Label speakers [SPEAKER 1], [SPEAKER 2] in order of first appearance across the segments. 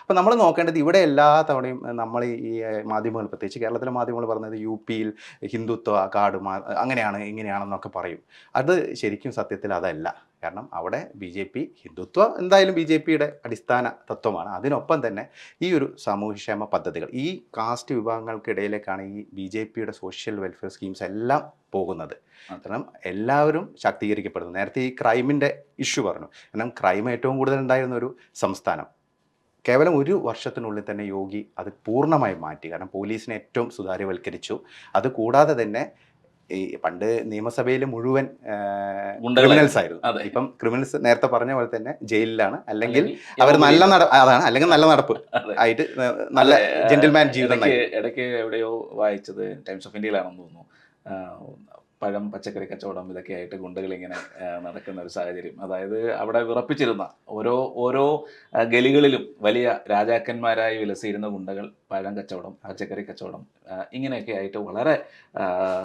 [SPEAKER 1] അപ്പോൾ നമ്മൾ നോക്കേണ്ടത് ഇവിടെ എല്ലാ തവണയും നമ്മൾ ഈ മാധ്യമങ്ങൾ പ്രത്യേകിച്ച് കേരളത്തിലെ മാധ്യമങ്ങൾ പറയുന്നത് യു പിയിൽ ഹിന്ദുത്വ കാട് അങ്ങനെയാണ് ഇങ്ങനെയാണെന്നൊക്കെ പറയും. അത് ശരിക്കും സത്യത്തിൽ അതല്ല. കാരണം അവിടെ ബി ജെ പി ഹിന്ദുത്വ എന്തായാലും ബി ജെ പിയുടെ അടിസ്ഥാന തത്വമാണ്. അതിനൊപ്പം തന്നെ ഈ ഒരു സാമൂഹ്യക്ഷേമ പദ്ധതികൾ ഈ കാസ്റ്റ് വിഭാഗങ്ങൾക്കിടയിലേക്കാണ് ഈ ബി ജെ പിയുടെ സോഷ്യൽ വെൽഫെയർ സ്കീംസ് എല്ലാം പോകുന്നത്. കാരണം എല്ലാവരും ശാക്തീകരിക്കപ്പെടുന്നു. നേരത്തെ ഈ ക്രൈമിന്റെ ഇഷ്യൂ പറഞ്ഞു. കാരണം ക്രൈം ഏറ്റവും കൂടുതൽ ഉണ്ടായിരുന്ന ഒരു സംസ്ഥാനം. കേവലം ഒരു വർഷത്തിനുള്ളിൽ തന്നെ യോഗി അത് പൂർണമായി മാറ്റി. കാരണം പോലീസിനെ ഏറ്റവും സുതാര്യവൽക്കരിച്ചു. അത് കൂടാതെ തന്നെ ഈ പണ്ട് നിയമസഭയിൽ മുഴുവൻ. ക്രിമിനൽസ് ആയിരുന്നു. ഇപ്പം ക്രിമിനൽസ് നേരത്തെ പറഞ്ഞ പോലെ തന്നെ ജയിലിലാണ്. അല്ലെങ്കിൽ അവർ നല്ല നട അതാണ് അല്ലെങ്കിൽ നല്ല നടപ്പ് ആയിട്ട് നല്ല ജെന്റിൽമാൻ ജീവിതം
[SPEAKER 2] ഇടയ്ക്ക് എവിടെയോ വായിച്ചത് ടൈംസ് ഓഫ് ഇന്ത്യയിലാണെന്ന് തോന്നുന്നു. പഴം പച്ചക്കറി കച്ചവടം ഇതൊക്കെ ആയിട്ട് ഗുണ്ടകൾ ഇങ്ങനെ നടക്കുന്ന ഒരു സാഹചര്യം. അതായത് അവിടെ വിറപ്പിച്ചിരുന്ന ഓരോ ഓരോ ഗലികളിലും വലിയ രാജാക്കന്മാരായി വിലസിയിരുന്ന ഗുണ്ടകൾ പഴം കച്ചവടം പച്ചക്കറി കച്ചവടം ഇങ്ങനെയൊക്കെ ആയിട്ട് വളരെ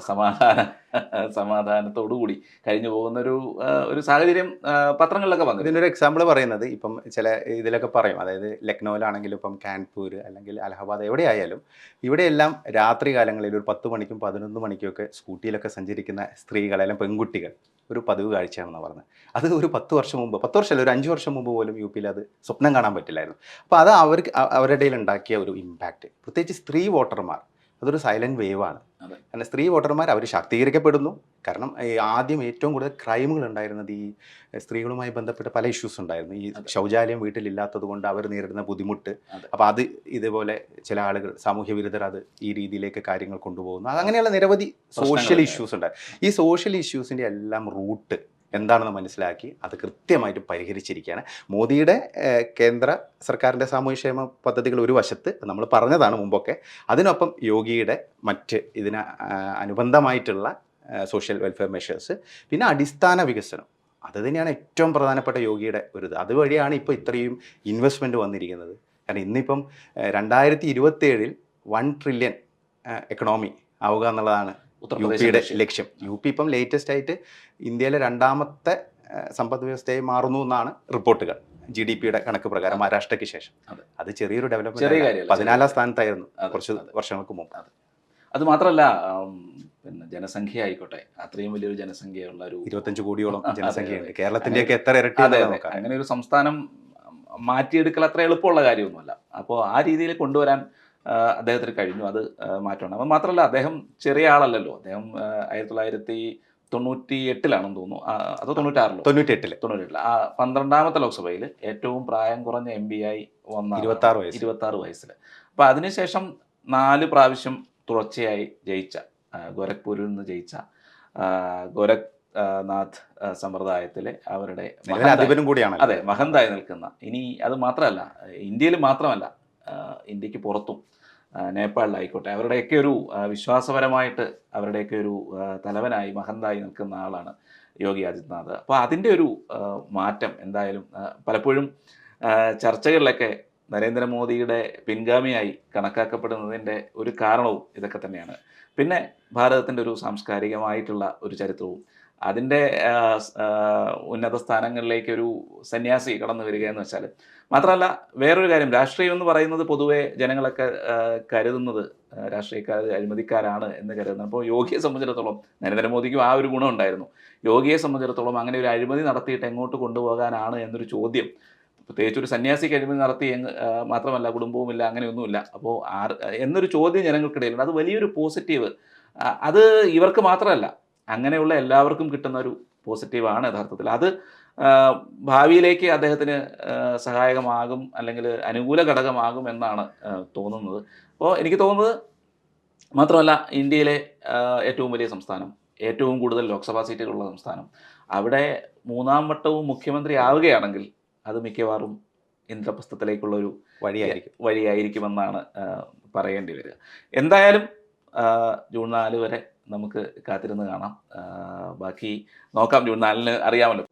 [SPEAKER 2] സമാധാന സമാധാന സമാധാനത്തോടുകൂടി കഴിഞ്ഞു പോകുന്ന ഒരു ഒരു സാഹചര്യം പത്രങ്ങളിലൊക്കെ വന്നു
[SPEAKER 1] ഇതിനൊരു എക്സാമ്പിൾ പറയുന്നത് ഇപ്പം ചില ഇതിലൊക്കെ പറയും. അതായത് ലക്നൗവിലാണെങ്കിലും ഇപ്പം കാൻപൂർ അല്ലെങ്കിൽ അലഹബാദ് എവിടെയായാലും ഇവിടെയെല്ലാം രാത്രി കാലങ്ങളിൽ ഒരു പത്ത് മണിക്കും പതിനൊന്ന് മണിക്കും ഒക്കെ സ്കൂട്ടിയിലൊക്കെ സഞ്ചരിക്കുന്ന സ്ത്രീകൾ അല്ലെങ്കിൽ പെൺകുട്ടികൾ ഒരു പതിവ് കാഴ്ചയാണെന്ന് പറഞ്ഞത്. അത് ഒരു പത്ത് വർഷം മുമ്പ് പത്ത് വർഷമല്ല ഒരു അഞ്ച് വർഷം മുമ്പ് പോലും യു പിയിൽ അത് സ്വപ്നം കാണാൻ പറ്റില്ലായിരുന്നു. അപ്പോൾ അത് അവർക്ക് അവരുടെ ഇടയിൽ ഉണ്ടാക്കിയ ഒരു ഇമ്പാക്റ്റ് പ്രത്യേകിച്ച് സ്ത്രീ വോട്ടർമാർ അതൊരു സൈലന്റ് വേവ് ആണ്
[SPEAKER 2] അതെ.
[SPEAKER 1] കാരണം സ്ത്രീ വോട്ടർമാർ അവർ ശാക്തീകരിക്കപ്പെടുന്നു കാരണം ഈ ആദ്യം ഏറ്റവും കൂടുതൽ ക്രൈമുകൾ ഉണ്ടായിരുന്നത് ഈ സ്ത്രീകളുമായി ബന്ധപ്പെട്ട പല ഇഷ്യൂസ് ഉണ്ടായിരുന്നു ഈ. ശൗചാലയം വീട്ടിലില്ലാത്തത് കൊണ്ട് അവർ നേരിടുന്ന ബുദ്ധിമുട്ട്. അപ്പോൾ അത് ഇതുപോലെ ചില ആളുകൾ സാമൂഹ്യ വിരുദ്ധർ അത് ഈ രീതിയിലേക്ക് കാര്യങ്ങൾ കൊണ്ടുപോകുന്നു അങ്ങനെയുള്ള നിരവധി സോഷ്യൽ. ഇഷ്യൂസ് ഉണ്ട് ഈ സോഷ്യൽ ഇഷ്യൂസിന്റെ എല്ലാം റൂട്ട് എന്താണെന്ന് മനസ്സിലാക്കി അത് കൃത്യമായിട്ട് പരിഹരിച്ചിരിക്കുകയാണ്. മോദിയുടെ കേന്ദ്ര സർക്കാരിന്റെ സാമൂഹ്യക്ഷേമ പദ്ധതികൾ ഒരു വശത്ത് നമ്മൾ പറഞ്ഞതാണ് മുമ്പൊക്കെ. അതിനൊപ്പം യോഗിയുടെ മറ്റ് ഇതിന് അനുബന്ധമായിട്ടുള്ള സോഷ്യൽ വെൽഫെയർ മെഷേഴ്സ് പിന്നെ അടിസ്ഥാന വികസനം. അത് തന്നെയാണ് ഏറ്റവും പ്രധാനപ്പെട്ട യോഗിയുടെ ഒരു ഇത്. അതുവഴിയാണ് ഇപ്പോൾ ഇത്രയും ഇൻവെസ്റ്റ്മെന്റ് വന്നിരിക്കുന്നത്. കാരണം ഇന്നിപ്പം രണ്ടായിരത്തി ഇരുപത്തി ഏഴിൽ വൺ ട്രില്യൺ എക്കണോമി ആവുക എന്നുള്ളതാണ് യു പിയുടെ
[SPEAKER 2] ലക്ഷ്യം.
[SPEAKER 1] യു പി ഇപ്പം ലേറ്റസ്റ്റ് ആയിട്ട് ഇന്ത്യയിലെ രണ്ടാമത്തെ സമ്പദ് വ്യവസ്ഥയായി മാറുന്നു എന്നാണ് റിപ്പോർട്ടുകൾ. ജി ഡി പിയുടെ കണക്ക് പ്രകാരം മഹാരാഷ്ട്രയ്ക്ക് ശേഷം.
[SPEAKER 2] അത്.
[SPEAKER 1] ചെറിയൊരു
[SPEAKER 2] ചെറിയ
[SPEAKER 1] ഡെവലപ്മെന്റ് പതിനാലാം സ്ഥാനത്തായിരുന്നു കുറച്ച് വർഷങ്ങൾക്ക് മുമ്പ്.
[SPEAKER 2] അത്. മാത്രമല്ല പിന്നെ ജനസംഖ്യ ആയിക്കോട്ടെ അത്രയും വലിയൊരു ജനസംഖ്യയുള്ള ഒരു
[SPEAKER 1] ഇരുപത്തഞ്ച് കോടിയോളം
[SPEAKER 2] ജനസംഖ്യ
[SPEAKER 1] ജനസംഖ്യയുണ്ട്. കേരളത്തിന്റെയൊക്കെ എത്ര ഇരട്ടി
[SPEAKER 2] അങ്ങനെ ഒരു സംസ്ഥാനം മാറ്റിയെടുക്കൽ അത്ര എളുപ്പമുള്ള കാര്യമൊന്നുമല്ല. അപ്പോൾ ആ രീതിയിൽ കൊണ്ടുവരാൻ അദ്ദേഹത്തിന് കഴിഞ്ഞു. അത് മാറ്റണം മാറ്റമാണ്. അപ്പം മാത്രമല്ല അദ്ദേഹം ചെറിയ ആളല്ലല്ലോ. അദ്ദേഹം ആയിരത്തി തൊള്ളായിരത്തി തൊണ്ണൂറ്റി എട്ടിലാണെന്ന് തോന്നുന്നു അതോ തൊണ്ണൂറ്റാറിലോ?
[SPEAKER 1] തൊണ്ണൂറ്റെട്ടിൽ
[SPEAKER 2] തൊണ്ണൂറ്റെട്ടിൽ ആ പന്ത്രണ്ടാമത്തെ ലോക്സഭയിൽ ഏറ്റവും പ്രായം കുറഞ്ഞ എം പി ആയി വന്ന
[SPEAKER 1] ഇരുപത്തി ആറ് വയസ്സ്
[SPEAKER 2] ഇരുപത്തി ആറ് വയസ്സിൽ അപ്പോൾ അതിനുശേഷം നാല് പ്രാവശ്യം തുടർച്ചയായി ജയിച്ച ഗോരഖ്പൂരിൽ നിന്ന് ജയിച്ച ഗോരഖ് നാഥ് സമ്പ്രദായത്തിലെ അവരുടെ
[SPEAKER 1] അധിപനും കൂടിയാണ്
[SPEAKER 2] അതെ മഹന്തായി നിൽക്കുന്ന. ഇനി അത് മാത്രമല്ല ഇന്ത്യയിൽ മാത്രമല്ല ഇന്ത്യയ്ക്ക് പുറത്തും നേപ്പാളിലായിക്കോട്ടെ അവരുടെയൊക്കെ ഒരു വിശ്വാസപരമായിട്ട് അവരുടെയൊക്കെ ഒരു തലവനായി മഹന്തായി നിൽക്കുന്ന ആളാണ് യോഗി ആദിത്യനാഥ്. അപ്പോൾ അതിന്റെ ഒരു മാറ്റം എന്തായാലും പലപ്പോഴും ചർച്ചകളിലൊക്കെ നരേന്ദ്രമോദിയുടെ പിൻഗാമിയായി കണക്കാക്കപ്പെടുന്നതിന്റെ ഒരു കാരണവും ഇതൊക്കെ തന്നെയാണ്. പിന്നെ ഭാരതത്തിന്റെ ഒരു സാംസ്കാരികമായിട്ടുള്ള ഒരു ചരിത്രവും അതിന്റെ ഉന്നത സ്ഥാനങ്ങളിലേക്ക് ഒരു സന്യാസി കടന്നു വരിക എന്ന് വെച്ചാൽ മാത്രമല്ല വേറൊരു കാര്യം രാഷ്ട്രീയം എന്ന് പറയുന്നത് പൊതുവെ ജനങ്ങളൊക്കെ കരുതുന്നത് രാഷ്ട്രീയക്കാർ അഴിമതിക്കാരാണ് എന്ന് കരുതുന്നത്. അപ്പോൾ യോഗിയെ സംബന്ധിച്ചിടത്തോളം നരേന്ദ്രമോദിക്കും ആ ഒരു ഗുണം ഉണ്ടായിരുന്നു യോഗിയെ സംബന്ധിച്ചിടത്തോളം അങ്ങനെ ഒരു അഴിമതി നടത്തിയിട്ട് എങ്ങോട്ട് കൊണ്ടുപോകാനാണ് എന്നൊരു ചോദ്യം. പ്രത്യേകിച്ച് ഒരു സന്യാസിക്ക് അഴിമതി നടത്തി മാത്രമല്ല കുടുംബവുമില്ല അങ്ങനെയൊന്നുമില്ല. അപ്പോൾ ആർ എന്നൊരു ചോദ്യം ജനങ്ങൾക്കിടയിലുണ്ട്. അത് വലിയൊരു പോസിറ്റീവ്. അത് ഇവർക്ക് മാത്രമല്ല അങ്ങനെയുള്ള എല്ലാവർക്കും കിട്ടുന്ന ഒരു പോസിറ്റീവാണ് യഥാർത്ഥത്തിൽ. അത് ഭാവിയിലേക്ക് അദ്ദേഹത്തിന് സഹായകമാകും അല്ലെങ്കിൽ അനുകൂല ഘടകമാകും എന്നാണ് തോന്നുന്നത്. അപ്പോൾ എനിക്ക് തോന്നുന്നത് മാത്രമല്ല ഇന്ത്യയിലെ ഏറ്റവും വലിയ സംസ്ഥാനം ഏറ്റവും കൂടുതൽ ലോക്സഭാ സീറ്റുകളുള്ള സംസ്ഥാനം. അവിടെ മൂന്നാം വട്ടവും മുഖ്യമന്ത്രി ആവുകയാണെങ്കിൽ അത് മിക്കവാറും ഇന്ദ്രപ്രസ്ഥത്തിലേക്കുള്ള ഒരു
[SPEAKER 1] വഴിയായിരിക്കും.
[SPEAKER 2] വഴിയായിരിക്കുമെന്നാണ് പറയേണ്ടി വരിക. എന്തായാലും ജൂൺ നാല് വരെ നമുക്ക് കാത്തിരുന്ന് കാണാം. ബാക്കി നോക്കാം ജൂൺ നാലിന് അറിയാമല്ലോ.